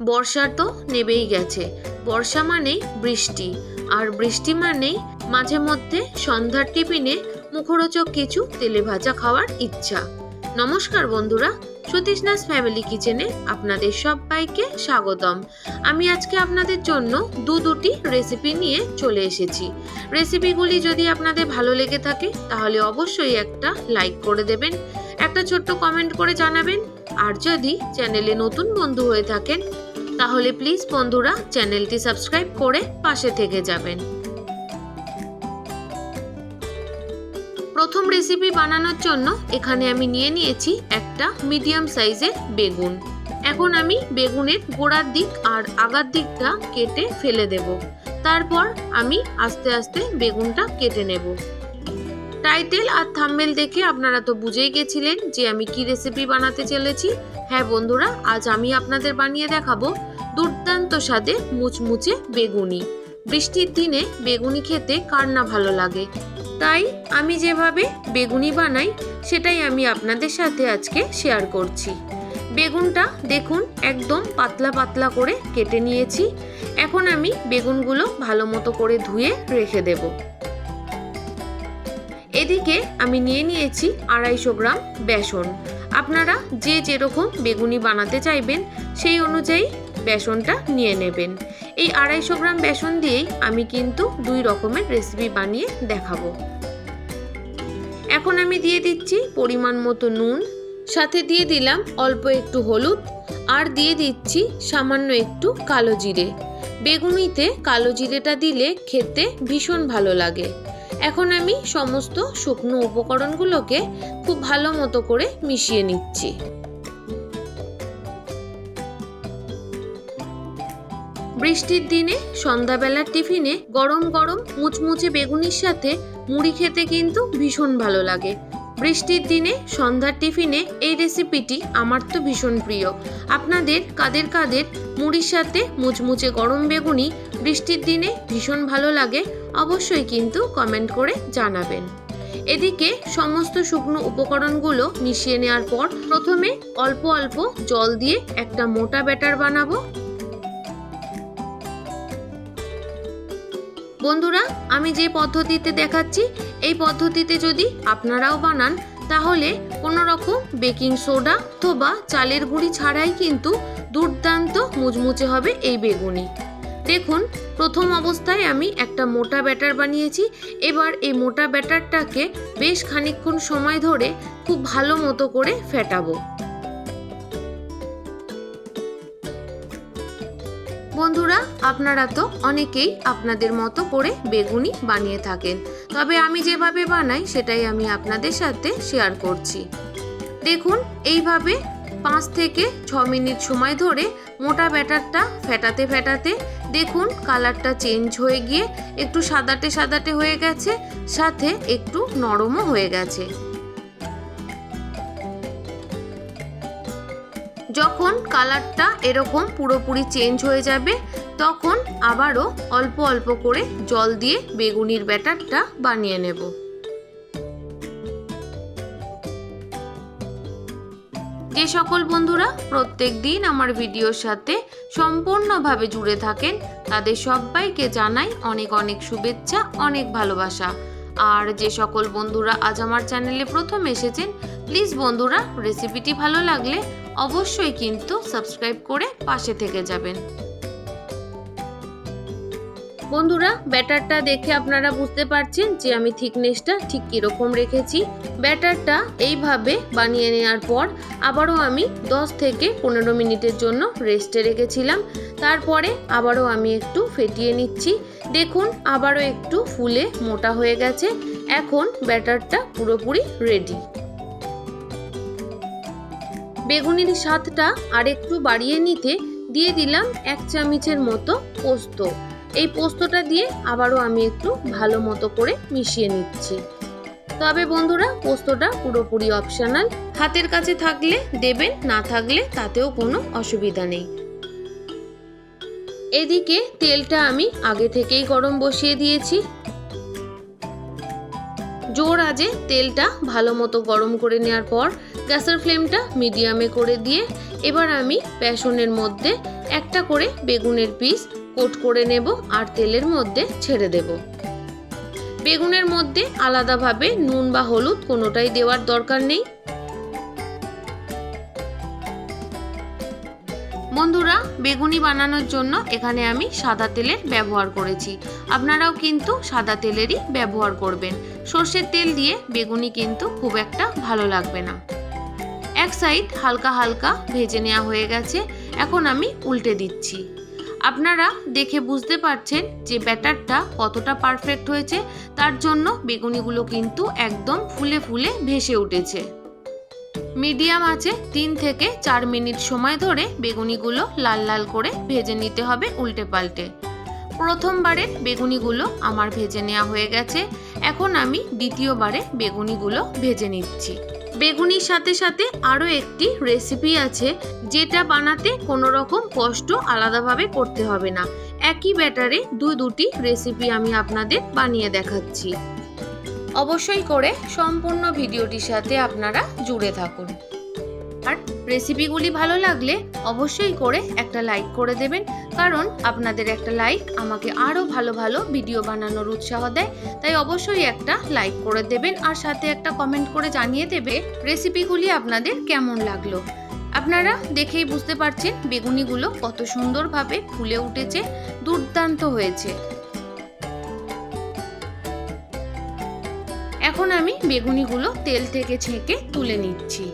বর্ষা তো নেবেই গেছে। বর্ষা মানেই বৃষ্টি, আর বৃষ্টি মানেই মাঝে মধ্যে সন্ধ্যার টিফিনে মুখরোচক কিছু তেলে ভাজা খাওয়ার ইচ্ছা। নমস্কার বন্ধুরা, সতীশনাথ ফ্যামিলি কিচেনে আপনাদের সবাইকে স্বাগতম। আমি আজকে আপনাদের জন্য দু দুটি রেসিপি নিয়ে চলে এসেছি। রেসিপিগুলি যদি আপনাদের ভালো লেগে থাকে, তাহলে অবশ্যই একটা লাইক করে দেবেন, একটা ছোট্ট কমেন্ট করে জানাবেন, আর যদি চ্যানেলে নতুন বন্ধু হয়ে থাকেন তাহলে প্লিজ বন্ধুরা চ্যানেলটি সাবস্ক্রাইব করে পাশে থেকে যাবেন। প্রথম রেসিপি বানানোর জন্য এখানে আমি নিয়ে নিয়েছি একটা মিডিয়াম সাইজের বেগুন। এখন আমি বেগুনের গোড়ার দিক আর আগার দিকটা কেটে ফেলে দেব। তারপর আমি আস্তে আস্তে বেগুনটা কেটে নেব। টাইটেল আর থাম্বেল দেখে আপনারা তো বুঝেই গেছিলেন যে আমি কি রেসিপি বানাতে চলেছি। হ্যাঁ বন্ধুরা, আজ আমি আপনাদের বানিয়ে দেখাবো দুর্দান্ত স্বাদে মুচমুচে বেগুনি। বৃষ্টির দিনে বেগুনি খেতে কার না ভালো লাগে? তাই আমি যেভাবে বেগুনি বানাই, সেটাই আমি আপনাদের সাথে আজকে শেয়ার করছি। বেগুনটা দেখুন, একদম পাতলা পাতলা করে কেটে নিয়েছি। এখন আমি বেগুনগুলো ভালো মতো করে ধুয়ে রেখে দেব। এদিকে আমি নিয়ে নিয়েছি আড়াইশো গ্রাম বেসন। আপনারা যে যেরকম বেগুনি বানাতে চাইবেন, সেই অনুযায়ী বেসনটা নিয়ে নেবেন। এই আড়াইশো গ্রাম বেসন দিয়েই আমি কিন্তু দুই রকমের রেসিপি বানিয়ে দেখাবো। এখন আমি দিয়ে দিচ্ছি পরিমাণ মতো নুন, সাথে দিয়ে দিলাম অল্প একটু হলুদ, আর দিয়ে দিচ্ছি সামান্য একটু কালো জিরে। বেগুনিতে কালো জিরেটা দিলে খেতে ভীষণ ভালো লাগে। এখন আমি সমস্ত শুকনো উপকরণগুলোকে খুব ভালো মতো করে মিশিয়ে নিচ্ছি। বৃষ্টির দিনে সন্ধ্যাবেলার টিফিনে গরম গরম মুচমুচে বেগুনির সাথে মুড়ি খেতে কিন্তু ভীষণ ভালো লাগে। বৃষ্টির দিনে, সন্ধ্যার টিফিনে এই রেসিপিটি আমার তো ভীষণ প্রিয়। আপনাদের কাদের কাদের মুড়ির সাথে মুচমুচে গরম বেগুনি বৃষ্টির দিনে ভীষণ ভালো লাগে, অবশ্যই কিন্তু কমেন্ট করে জানাবেন। এদিকে সমস্ত শুকনো উপকরণগুলো মিশিয়ে নেওয়ার পর প্রথমে অল্প অল্প জল দিয়ে একটা মোটা ব্যাটার বানাবো। বন্ধুরা, আমি যে পদ্ধতিতে দেখাচ্ছি, এই পদ্ধতিতে যদি আপনারাও বানান, তাহলে কোনো রকম বেকিং সোডা অথবা চালের গুঁড়ি ছাড়াই কিন্তু দুর্দান্ত মুচমুচে হবে এই বেগুনি। দেখুন, প্রথম অবস্থায় আমি একটা মোটা ব্যাটার বানিয়েছি। এবার এই মোটা ব্যাটারটাকে বেশ খানিকক্ষণ সময় ধরে খুব ভালো মতো করে ফেটাবো। আপনারা তো অনেকেই আপনাদের মতো করে বেগুনি বানিয়ে থাকেন। তবে আমি যেভাবে বানাই, সেটাই আমি আপনাদের সাথে শেয়ার করছি। দেখুন, এইভাবে পাঁচ থেকে ছ মিনিট সময় ধরে মোটা ব্যাটারটা ফেটাতে ফেটাতে দেখুন কালারটা চেঞ্জ হয়ে গিয়ে একটু সাদাটে সাদাটে হয়ে গেছে, সাথে একটু নরমও হয়ে গেছে। যখন কালারটা এরকম পুরোপুরি চেঞ্জ হয়ে যাবে তখন আবারও অল্প অল্প করে জল দিয়ে বেগুনির ব্যাটারটা বানিয়ে নেব। যে সকল বন্ধুরা প্রত্যেক দিন আমার ভিডিওর সাথে সম্পূর্ণভাবে জুড়ে থাকেন, তাদের সবাইকে জানাই অনেক অনেক শুভেচ্ছা, অনেক ভালোবাসা। আর যে সকল বন্ধুরা আজ আমার চ্যানেলে প্রথম এসেছেন, প্লিজ বন্ধুরা, রেসিপিটি ভালো লাগলে অবশ্যই কিন্তু সাবস্ক্রাইব করে পাশে থেকে যাবেন। বন্ধুরা, ব্যাটারটা দেখে আপনারা বুঝতে পারছেন যে আমি থিকনেসটা ঠিক কীরকম রেখেছি। ব্যাটারটা এইভাবে বানিয়ে নেওয়ার পর আবারও আমি 10 থেকে পনেরো মিনিটের জন্য রেস্টে রেখেছিলাম। তারপরে আবারও আমি একটু ফেটিয়ে নিচ্ছি। দেখুন, আবারও একটু ফুলে মোটা হয়ে গেছে। এখন ব্যাটারটা পুরোপুরি রেডি। বেগুনির স্বাদটা আরেকটু বাড়িয়ে নিতে দিয়ে দিলাম এক চামচের মতো পোস্ত। এই পোস্তটা দিয়ে আবারও আমি একটু ভালো মতো করে মিশিয়ে নিচ্ছি। তবে বন্ধুরা, পোস্তটা পুরোপুরি অপশনাল হাতের কাছে থাকলে দেবেন, না থাকলে তাতেও কোনো অসুবিধা নেই। এদিকে তেলটা আমি আগে থেকেই গরম বসিয়ে দিয়েছি। জোর আজে তেলটা ভালো মতো গরম করে নেওয়ার পর গ্যাসের ফ্লেমটা মিডিয়ামে করে দিয়ে এবার আমি বেসনের মধ্যে একটা করে বেগুনের পিস কোট করে নেব আর তেলের মধ্যে ছেড়ে দেব। বেগুনের মধ্যে আলাদাভাবে নুন বা হলুদ কোনোটাই দেওয়ার দরকার নেই। বন্ধুরা, বেগুনি বানানোর জন্য এখানে আমি সাদা তেলের ব্যবহার করেছি। আপনারাও কিন্তু সাদা তেলেরই ব্যবহার করবেন। সর্ষের তেল দিয়ে বেগুনি কিন্তু খুব একটা ভালো লাগবে না। এক সাইড হালকা হালকা ভেজে নেওয়া হয়ে গেছে। এখন আমি উল্টে দিচ্ছি। আপনারা দেখে বুঝতে পারছেন যে ব্যাটারটা কতটা পারফেক্ট হয়েছে, তার জন্য বেগুনিগুলো কিন্তু একদম ফুলে ফুলে ভেসে উঠেছে। মিডিয়াম আছে তিন থেকে চার মিনিট সময় ধরে বেগুনিগুলো লাল লাল করে ভেজে নিতে হবে উল্টে পাল্টে প্রথমবারের বেগুনিগুলো আমার ভেজে নেওয়া হয়ে গেছে, এখন আমি দ্বিতীয়বারে বেগুনিগুলো ভেজে নিচ্ছি। বেগুনির সাথে সাথে আরও একটি রেসিপি আছে, যেটা বানাতে কোনো রকম কষ্ট আলাদাভাবে করতে হবে না। একই ব্যাটারে দু দুটি রেসিপি আমি আপনাদের বানিয়ে দেখাচ্ছি। অবশ্যই করে সম্পূর্ণ ভিডিওটির সাথে আপনারা জুড়ে থাকুন। আর রেসিপিগুলি ভালো লাগলে অবশ্যই করে একটা লাইক করে দেবেন। কারণ আপনাদের একটা লাইক আমাকে আরও ভালো ভালো ভিডিও বানানোর উৎসাহ দেয়। তাই অবশ্যই একটা লাইক করে দেবেন আর সাথে একটা কমেন্ট করে জানিয়ে দেবে রেসিপিগুলি আপনাদের কেমন লাগল। আপনারা দেখেই বুঝতে পারছেন বেগুনিগুলো কত সুন্দরভাবে ফুলে উঠেছে, দুর্দান্ত হয়েছে। এখন আমি বেগুনিগুলো তেল থেকে ছেঁকে তুলে নিচ্ছি।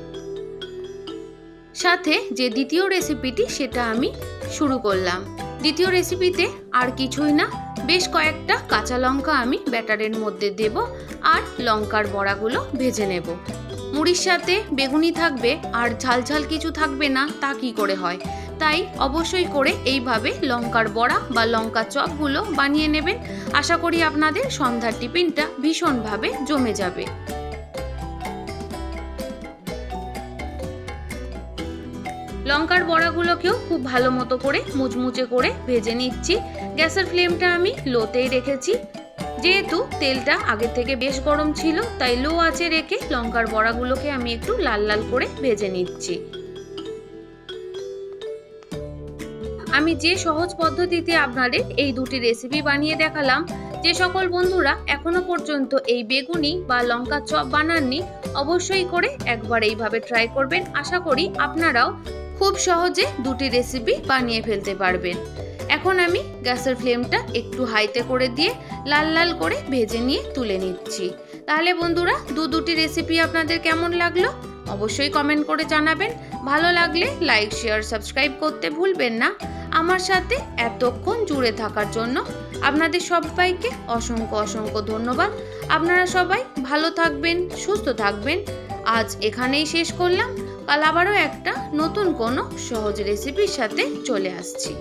সাথে যে দ্বিতীয় রেসিপিটি সেটা আমি শুরু করলাম। দ্বিতীয় রেসিপিতে আর কিছুই না, বেশ কয়েকটা কাঁচা লঙ্কা আমি ব্যাটারের মধ্যে দেব আর লঙ্কার বড়াগুলো ভেজে নেব। মুড়ির সাথে বেগুনি থাকবে আর ঝাল ঝাল কিছু থাকবে না, তা কি করে হয়? তাই অবশ্যই করে এইভাবে লঙ্কার বড়া বা লঙ্কা চপগুলো বানিয়ে নেবেন। আশা করি আপনাদের সন্ধ্যার টিফিনটা ভীষণভাবে জমে যাবে। লঙ্কার বড়াগুলোকেও খুব ভালো মতো করে মুচমুচে করে ভেজে নিচ্ছি। গ্যাসের ফ্লেমটা আমি লোতেই রেখেছি। যেহেতু তেলটা আগে থেকে বেশ গরম ছিল, তাই লো আঁচে রেখে লঙ্কার বড়াগুলোকে আমি একটু লাল লাল করে ভেজে নিচ্ছি। আমি যে সহজ পদ্ধতিতে আপনাদের এই দুটি রেসিপি বানিয়ে দেখালাম, যে সকল বন্ধুরা এখনও পর্যন্ত এই বেগুনি বা লঙ্কা চপ বানাননি, অবশ্যই করে একবার এইভাবে ট্রাই করবেন। আশা করি আপনারাও খুব সহজে দুটি রেসিপি বানিয়ে ফেলতে পারবেন। এখন আমি গ্যাসের ফ্লেমটা একটু হাইতে করে দিয়ে লাল লাল করে ভেজে নিয়ে তুলে নিচ্ছি। তাহলে বন্ধুরা, দু দুটি রেসিপি আপনাদের কেমন লাগল? অবশ্যই কমেন্ট করে জানাবেন। ভালো লাগলে লাইক শেয়ার সাবস্ক্রাইব করতে ভুলবেন না। আমার সাথে এতক্ষণ জুড়ে থাকার জন্য আপনাদের সবাইকে অসংখ্য অসংখ্য ধন্যবাদ। আপনারা সবাই ভালো থাকবেন, সুস্থ থাকবেন। আজ এখানেই শেষ করলাম। কাল আবারও একটা নতুন কোনো সহজ রেসিপির সাথে চলে আসছি।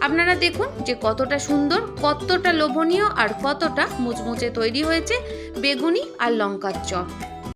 আপনারা দেখুন যে কতটা সুন্দর, কতটা লোভনীয় আর কতটা মুচমুচে তৈরি হয়েছে বেগুনি আর লঙ্কার চপ।